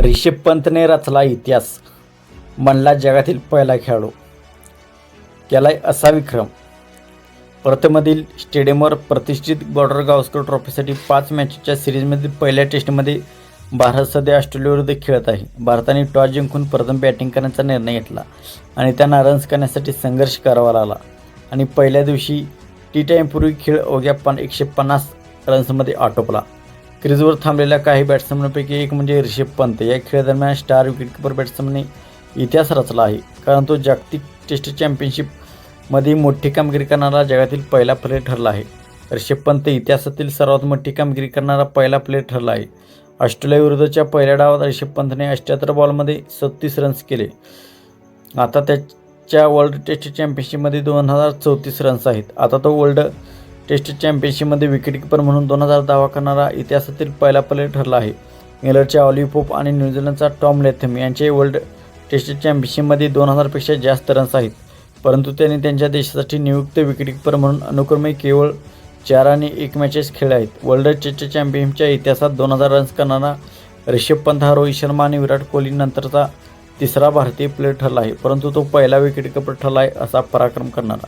रिषभ पंतने रचला इतिहास. म्हणला जगातील पहिला खेळाडू. केलाय असा विक्रम. प्रथमधील स्टेडियमवर प्रतिष्ठित बॉर्डर गावस्कर ट्रॉफीसाठी पाच मॅचच्या सिरीजमधील पहिल्या टेस्टमध्ये भारत सध्या ऑस्ट्रेलियाविरुद्ध खेळत आहे. भारताने टॉस जिंकून प्रथम बॅटिंग करण्याचा निर्णय घेतला आणि त्यांना रन्स करण्यासाठी संघर्ष करावा लागला. आणि पहिल्या दिवशी टी टाईमपूर्वी खेळ अवघ्या पण एकशे पन्नास रन्समध्ये आटोपला. क्रीजवर थांबलेल्या काही बॅट्समनपैकी एक म्हणजे ऋषभ पंत. या खेळादरम्यान स्टार विकेटकीपर बॅट्समनने इतिहास रचला आहे. कारण तो जागतिक टेस्ट चॅम्पियनशिपमध्ये मोठी कामगिरी करणारा जगातील पहिला प्लेयर ठरला आहे. ऋषभ पंत इतिहासातील सर्वात मोठी कामगिरी करणारा पहिला प्लेयर ठरला आहे. ऑस्ट्रेलियाविरुद्धच्या पहिल्या डावात ऋषभ पंतने अष्ट्याहत्तर बॉलमध्ये सत्तीस रन्स केले. आता त्याच्या वर्ल्ड टेस्ट चॅम्पियनशिपमध्ये दोन हजार चौतीस रन्स आहेत. आता तो वर्ल्ड टेस्ट चॅम्पियनशिपमध्ये विकेटकीपर म्हणून दोन हजार दावा करणारा इतिहासातील पहिला प्लेयर ठरला आहे. इंग्लंडच्या ऑलिव्ह पोप आणि न्यूझीलंडचा टॉम लेथम यांचे वर्ल्ड टेस्ट चॅम्पियनशिपमध्ये दोन हजारपेक्षा जास्त रन्स आहेत. परंतु त्यांनी त्यांच्या देशासाठी नियुक्त विकेटकीपर म्हणून अनुक्रमे केवळ चार आणि एक मॅचेस खेळले आहेत. वर्ल्ड टेस्ट चॅम्पियनशिपच्या इतिहासात दोन हजार रन्स करणारा ऋषभ पंत हा रोहित शर्मा आणि विराट कोहली नंतरचा तिसरा भारतीय प्लेयर ठरला आहे. परंतु तो पहिला विकेटकीपर ठरला आहे असा पराक्रम करणारा.